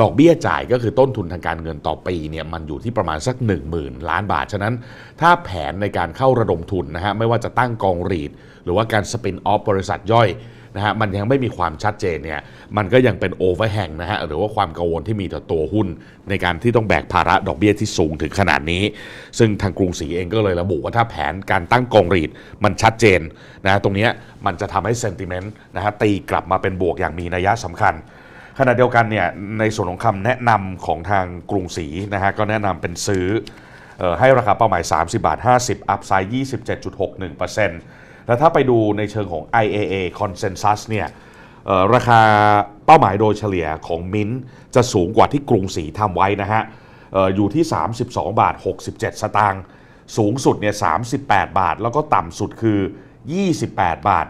ดอกเบี้ยจ่ายก็คือต้นทุนทางการเงินต่อปีเนี่ยมันอยู่ที่ประมาณสัก 1 0,000 ล้านบาท ฉะนั้นถ้าแผนในการเข้าระดมทุนนะฮะไม่ว่าจะตั้งกองรีด หรือว่าการสปินออฟบริษัทย่อยนะฮะมันยังไม่มีความชัดเจนเนี่ยมันก็ยังเป็นโอเวอร์แฮงนะฮะหรือว่าความกังวลที่มีต่อตัวหุ้น ในการที่ต้องแบกภาระดอกเบี้ยที่สูงถึงขนาดนี้ ซึ่งทางกรุงศรีเองก็เลยระบุว่าถ้าแผนการตั้งกองรีดมันชัดเจนนะตรงนี้มันจะทำให้เซนติเมนต์นะฮะตีกลับมาเป็นบวกอย่างมีนัยสำคัญ ขณะเดียวกันเนี่ยในส่วนของคำแนะนำของทางกรุงศรีนะฮะก็แนะนำเป็นซื้ออให้ราคาเป้าหมาย 30 บาท 50 อัพไซด์27.61%แล้วถ้าไปดูในเชิงของ IAA Consensus เนี่ยราคาเป้าหมายโดยเฉลี่ยของมินจะสูงกว่าที่กรุงศรีทำไว้นะฮะอออยู่ที่ 32 บาท 67 สตางค์สูงสุดเนี่ย38 บาท แล้วก็ต่ำสุดคือ 28 บาท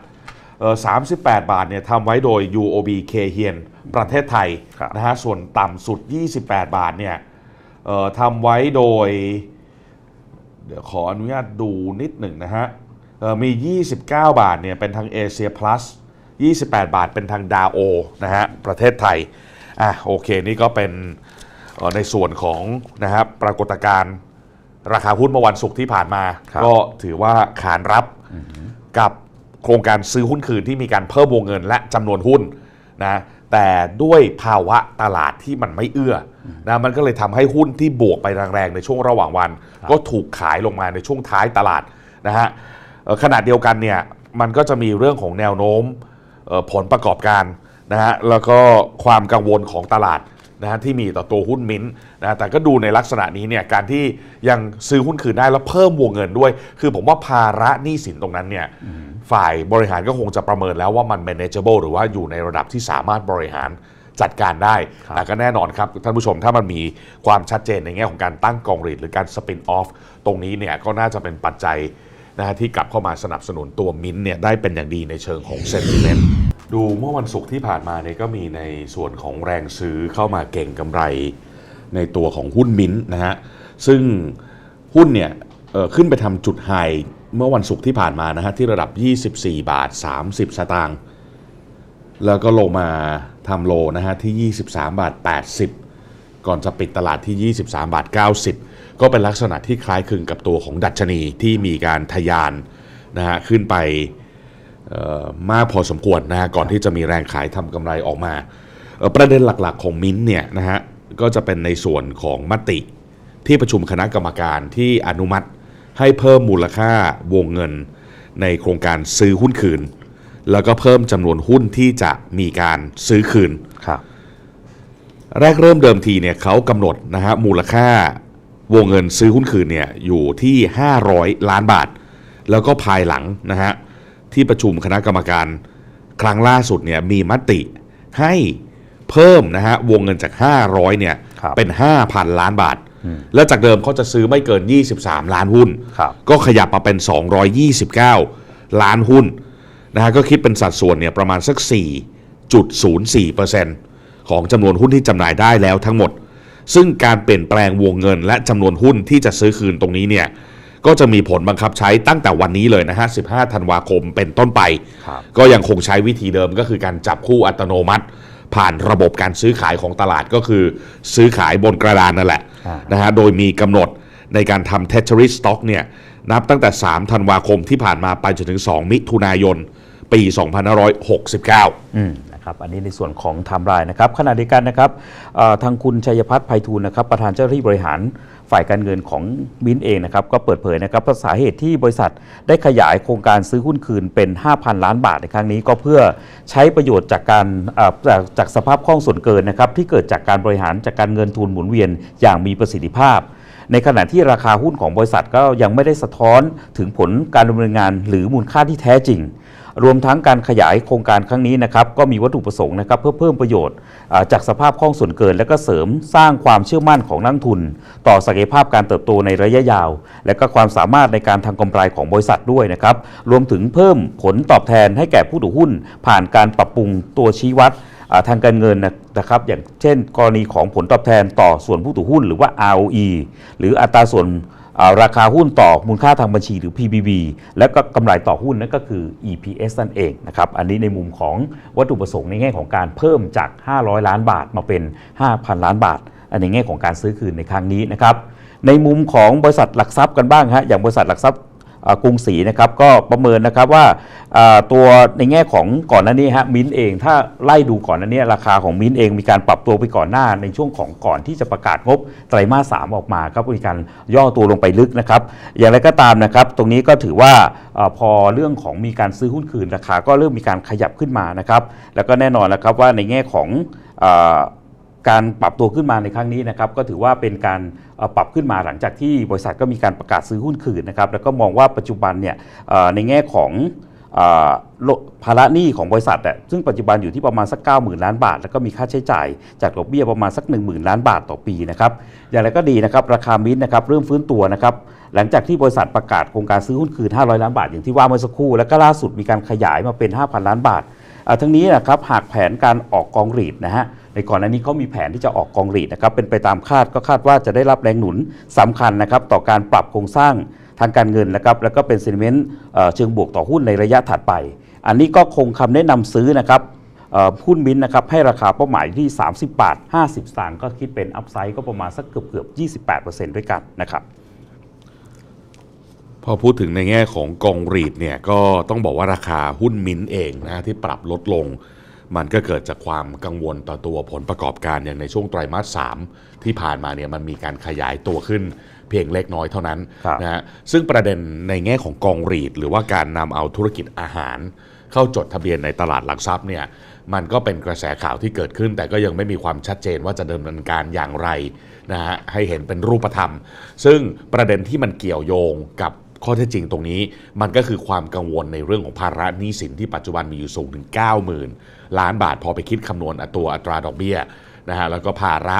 38 บาทเนี่ยทำไว้โดย UOB K เฮียนประเทศไทยครับนะฮะส่วนต่ำสุด 28 บาทเนี่ยเอ่อทำไว้โดย เดี๋ยวขออนุญาตดูนิดหนึ่งนะฮะเอ่อมี 29 บาทเนี่ยเป็นทางเอเชีย plus 28 บาทเป็นทางดาโอนะฮะประเทศไทยอะโอเคนี่ก็เป็นเอ่อในส่วนของนะครับปรากฏการณ์ราคาหุ้นเมื่อวันศุกร์ที่ผ่านมาครับก็ถือว่าขานรับกับ โครงการซื้อหุ้นคืนที่มีการเพิ่มวงเงินและจำนวนหุ้นนะแต่ด้วยภาวะตลาดที่มันไม่เอื้ออนะมันก็เลยทำให้หุ้นที่บวกไปแรงๆในช่วงระหว่างวัน ก็ถูกขายลงมาในช่วงท้ายตลาดนะฮะเอ่อขณะเดียวกันเนี่ยมันก็จะมีเรื่องของแนวโน้มเอ่อผลประกอบการนะฮะแล้วก็ความกังวลของตลาด นะฮะที่มีต่อตัวหุ้นมิ้นท์นะแต่ก็ดูในลักษณะนี้เนี่ยการที่ยังซื้อหุ้นคืนได้แล้วเพิ่มวงเงินด้วย คือผมว่าภาระหนี้สินตรงนั้นเนี่ยฝ่ายบริหารก็คงจะประเมินแล้วว่ามัน manageable หรือว่าอยู่ในระดับที่สามารถบริหารจัดการได้ แต่ก็แน่นอนครับท่านผู้ชมถ้ามันมีความชัดเจนในแง่ของการตั้งกองรีดหรือการสปินออฟตรงนี้เนี่ยก็น่าจะเป็นปัจจัยนะฮะที่กลับเข้ามาสนับสนุนตัวมิ้นท์เนี่ยได้เป็นอย่างดีในเชิงของเซนติเมนต์ ดูเมื่อวันศุกร์ที่ผ่านมาเนี่ยก็มีในส่วนของแรงซื้อเข้ามาเก่งกำไรในตัวของหุ้นมิ้นท์นะฮะซึ่งหุ้นเนี่ยขึ้นไปทำจุดไฮเมื่อวันศุกร์ที่ผ่านมานะฮะที่ระดับ 24 บาท 30 สตางค์แล้วก็ลงมาทำโลนะฮะที่ 23 บาท 80 ก่อนจะปิดตลาดที่ 23 บาท 90 ก็เป็นลักษณะที่คล้ายคลึงกับตัวของดัชนีที่มีการทะยานนะฮะขึ้นไป มากพอสมควรนะฮะก่อนที่จะมีแรงขายทำกำไรออกมาเอ่อประเด็นหลักๆของมิ้นท์เนี่ยนะฮะก็จะเป็นในส่วนของมติที่ประชุมคณะกรรมการที่อนุมัติให้เพิ่มมูลค่าวงเงินในโครงการซื้อหุ้นคืน แล้วก็เพิ่มจำนวนหุ้นที่จะมีการซื้อคืนครับแรกเริ่มเดิมทีเนี่ยเขากำหนดนะฮะมูลค่าวงเงินซื้อหุ้นคืนเนี่ยอยู่ที่ 500 ล้านบาท แล้วก็ภายหลังนะฮะ ที่ประชุมคณะกรรมการ ครั้งล่าสุดเนี่ยมีมติให้เพิ่มนะฮะวงเงินจาก 500เนี่ยครับเป็น 5,000 ล้านบาท แล้วจากเดิมเขาจะซื้อไม่เกิน 23 ล้านหุ้นครับก็ขยับมาเป็น 229 ล้านหุ้นนะฮะก็คิดเป็นสัดส่วนเนี่ยประมาณสัก 4.04%ของจำนวนหุ้นที่จำหน่ายได้แล้วทั้งหมด ซึ่งการเปลี่ยนแปลงวงเงินและจำนวนหุ้นที่จะซื้อคืนตรงนี้เนี่ย ก็จะมีผลบังคับใช้ตั้งแต่วันนี้เลยนะฮะ 15 ธันวาคมเป็นต้นไปครับก็ยังคงใช้วิธีเดิมก็คือการจับคู่อัตโนมัติ ผ่านระบบการซื้อขายของตลาดก็คือ ซื้อขายบนกระดานนั่นแหละอ่านนะฮะ โดยมีกำหนดในการทำ Treasury Stock เนี่ยนับตั้งแต่ 3 ธันวาคมที่ผ่านมาไปจนถึง 2 มิถุนายน ปี 2569อืมนะครับอันนี้ในส่วนของไทม์ไลน์นะครับขณะเดียวกันนะครับเอ่อทางคุณชัยพัฒน์ไพฑูรย์นะครับประธานเจ้าหน้าที่บริหาร ฝ่ายการเงินของมินเองนะครับก็เปิดเผยนะครับว่าสาเหตุที่บริษัทได้ขยายโครงการซื้อหุ้นคืนเป็น 5,000 ล้านบาทในครั้งนี้ ก็เพื่อใช้ประโยชน์จากการจากจากสภาพคล่องส่วนเกินนะครับที่เกิดจากการบริหารจากการเงินทุนหมุนเวียนอย่างมีประสิทธิภาพ ในขณะที่ราคาหุ้นของบริษัทก็ยังไม่ได้สะท้อนถึงผลการดำเนินงานหรือมูลค่าที่แท้จริง รวมทั้งการขยายโครงการครั้งนี้นะครับก็มีวัตถุประสงค์นะครับเพื่อเพิ่มประโยชน์จากสภาพคล่องส่วนเกิน และก็เสริมสร้างความเชื่อมั่นของนักทุน ต่อศักยภาพการเติบโตในระยะยาว และก็ความสามารถในการทำกำไรของบริษัทด้วยนะครับรวมถึงเพิ่มผลตอบแทนให้แก่ผู้ถือหุ้น ผ่านการปรับปรุงตัวชี้วัด ทางการเงินนะครับอย่างเช่น กรณีของผลตอบแทนต่อส่วนผู้ถือหุ้นหรือว่า ROE หรืออัตราส่วนราคาหุ้นต่อมูลค่าทางบัญชีหรือ PBB และก็กำไรต่อหุ้นนั่นก็คือ EPS นั่นเองนะครับอันนี้ในมุมของวัตถุประสงค์ในแง่ของการเพิ่มจาก 500 ล้านบาทมาเป็น 5,000 ล้านบาทอันในแง่ของการซื้อคืนในครั้งนี้นะครับในมุมของบริษัทหลักทรัพย์กันบ้างฮะอย่างบริษัทหลักทรัพย์ กรุงศรีนะครับก็ประเมินนะครับว่าตัวในแง่ของก่อนหน้านี้ฮะมินเองถ้าไล่ดูก่อนหน้านี้ราคาของมินเองมีการปรับตัวไปก่อนหน้าในช่วงของก่อนที่จะประกาศงบไตรมาสสามออกมาครับมีการย่อตัวลงไปลึกนะครับอย่างไรก็ตามนะครับตรงนี้ก็ถือว่าอพอเรื่องของมีการซื้อหุ้นคืนราคาก็เริ่มมีการขยับขึ้นมานะครับแล้วก็แน่นอนแล้วครับว่าในแง่ของ การปรับตัวขึ้นมาในครั้งนี้นะครับก็ถือว่าเป็นการปรับขึ้นมาหลังจากที่บริษัทก็มีการประกาศซื้อหุ้นคืนนะครับแล้วก็มองว่าปัจจุบันเนี่ยในแง่ของภาระหนี้ของบริษัทอะซึ่งปัจจุบันอยู่ที่ประมาณสัก 9 0,000 ล้านบาท แล้วก็มีค่าใช้จ่ายจากดอกเบี้ยประมาณสัก 1 0,000 ล้านบาทต่อปีนะครับอย่างไรก็ดีนะครับราคามินนะครับเริ่มฟื้นตัวนะครับหลังจากที่บริษัทประกาศโครงการซื้อหุ้นคืน 500 ล้านบาทอย่างที่ว่าเมื่อสักครู่แล้วก็ล่าสุดมีการขยายมาเป็น 5,000 ล้านบาทอ่า ทั้งนี้นะครับหากแผนการออกกองรีดนะฮะในก่อนหน้านี้เขามีแผนที่จะออกกองรีดนะครับเป็นไปตามคาดก็คาดว่าจะได้รับแรงหนุนสำคัญนะครับต่อการปรับโครงสร้างทางการเงินนะครับแล้วก็เป็นเซนิเมนต์เชิงบวกต่อหุ้นในระยะถัดไป อันนี้ก็คงคำแนะนำซื้อนะครับหุ้นมินท์นะครับให้ราคาเป้าหมายที่ 30 บาท 50 สตางค์ก็คิดเป็นอัพไซด์ก็ประมาณสักเกือบเกือบ 28%ด้วยกันนะครับ อพูดถึงในแง่ของกองรีดเนี่ยก็ต้องบอกว่าราคาหุ้นมิ้นท์เองนะที่ปรับลดลง มันก็เกิดจากความกังวลต่อตัวผลประกอบการอย่างในช่วงไตรมาส3ที่ผ่านมาเนี่ยมันมีการขยายตัวขึ้นเพียงเล็กน้อยเท่านั้นครับนะฮะซึ่งประเด็นในแง่ของกองรีด หรือว่าการนำเอาธุรกิจอาหาร เข้าจดทะเบียนในตลาดหลักทรัพย์เนี่ยมันก็เป็นกระแสข่าวที่เกิดขึ้น แต่ก็ยังไม่มีความชัดเจนว่าจะดำเนินการอย่างไรนะฮะให้เห็นเป็นรูปธรรม ซึ่งประเด็นที่มันเกี่ยวโยงกับ ข้อเท็จจริงตรงนี้มันก็คือความกังวลในเรื่องของภาระหนี้สินที่ปัจจุบันมีอยู่สูงถึง 90,000 ล้านบาท พอไปคิดคำนวณตัวอัตราดอกเบี้ยนะฮะแล้วก็ภาระ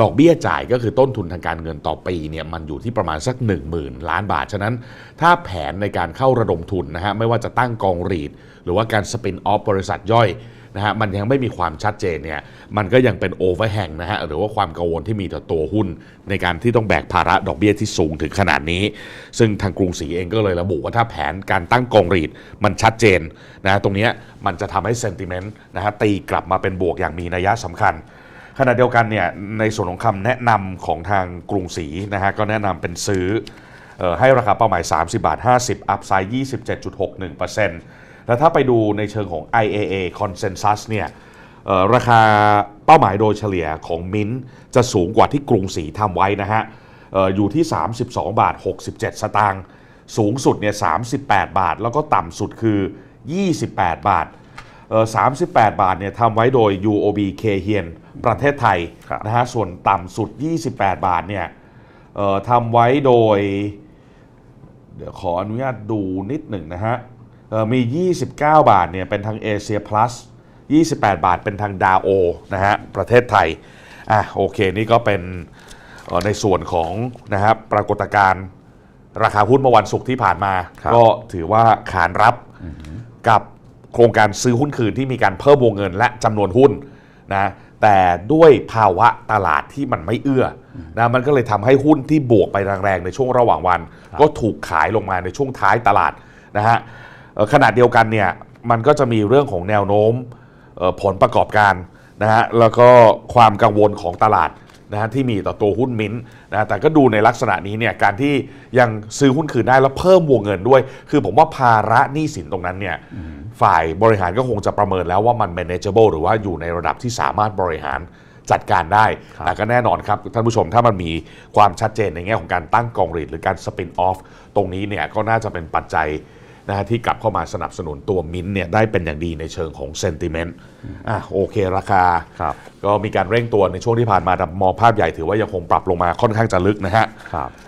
ดอกเบี้ยจ่ายก็คือต้นทุนทางการเงินต่อปีเนี่ยมันอยู่ที่ประมาณสัก 1 0,000 ล้านบาท ฉะนั้นถ้าแผนในการเข้าระดมทุนนะฮะไม่ว่าจะตั้งกองรีด หรือว่าการสปินออฟบริษัทย่อย นะฮะมันยังไม่มีความชัดเจนเนี่ยมันก็ยังเป็นโอเวอร์แฮงนะฮะหรือว่าความกังวลที่มีต่อตัวหุ้น ในการที่ต้องแบกภาระดอกเบี้ยที่สูงถึงขนาดนี้ ซึ่งทางกรุงศรีเองก็เลยระบุว่าถ้าแผนการตั้งกองรีดมันชัดเจนนะฮะตรงนี้มันจะทำให้เซนติเมนต์นะฮะตีกลับมาเป็นบวกอย่างมีนัยสำคัญขณะเดียวกันเนี่ยในส่วนของคำแนะนำของทางกรุงศรีนะฮะก็แนะนำเป็นซื้อเออให้ราคาเป้าหมาย 30 บาท 50 อัพไซด์27.61% แล้วถ้าไปดูในเชิงของ IAA Consensus เนี่ยเอ่อราคาเป้าหมายโดยเฉลี่ยของมินจะสูงกว่าที่กรุงศรีทำไว้นะฮะเอ่ออยู่ที่ 32 บาท 67 สตางค์สูงสุดเนี่ย 38 บาท แล้วก็ต่ำสุดคือ 28 บาทเอ่อ38 บาทเนี่ยทำไว้โดย UOB K เฮียนประเทศไทยครับนะฮะส่วนต่ำสุด 28 บาทเนี่ยเอ่อทำไว้โดย เดี๋ยวขออนุญาตดูนิดหนึ่งนะฮะเอ่อ มี 29 บาทเนี่ยเป็นทางเอเชีย plus 28 บาทเป็นทางดาโอนะฮะประเทศไทยอะโอเคนี่ก็เป็นเอ่อในส่วนของนะครับปรากฏการณ์ราคาหุ้นเมื่อวันศุกร์ที่ผ่านมาครับก็ถือว่าขานรับกับโครงการซื้อหุ้นคืนที่มีการเพิ่มวงเงินและจำนวนหุ้นนะแต่ด้วยภาวะตลาดที่มันไม่เอื้อนะมันก็เลยทำให้หุ้นที่บวกไปแรงๆในช่วงระหว่างวัน ก็ถูกขายลงมาในช่วงท้ายตลาดนะฮะเอ่อ ขณะเดียวกันเนี่ยมันก็จะมีเรื่องของแนวโน้มเอ่อผลประกอบการนะฮะแล้วก็ความกังวลของตลาดนะฮะที่มีต่อตัวหุ้นมิ้นท์นะแต่ก็ดูในลักษณะนี้เนี่ยการที่ยังซื้อหุ้นคืนได้แล้วเพิ่มวงเงินด้วย คือผมว่าภาระหนี้สินตรงนั้นเนี่ยฝ่ายบริหารก็คงจะประเมินแล้วว่ามัน manageable หรือว่าอยู่ในระดับที่สามารถบริหารจัดการได้ครับแต่ก็แน่นอนครับ ท่านผู้ชมถ้ามันมีความชัดเจนในแง่ของการตั้งกองรีดหรือการสปินออฟตรงนี้เนี่ยก็น่าจะเป็นปัจจัย นะฮะที่กลับเข้ามาสนับสนุนตัวมินท์เนี่ยได้เป็นอย่างดีในเชิงของเซนติเมนต์อะโอเคราคา ครับ ก็มีการเร่งตัวในช่วงที่ผ่านมาแต่มองภาพใหญ่ถือว่ายังคงปรับลงมาค่อนข้างจะลึกนะฮะ ครับ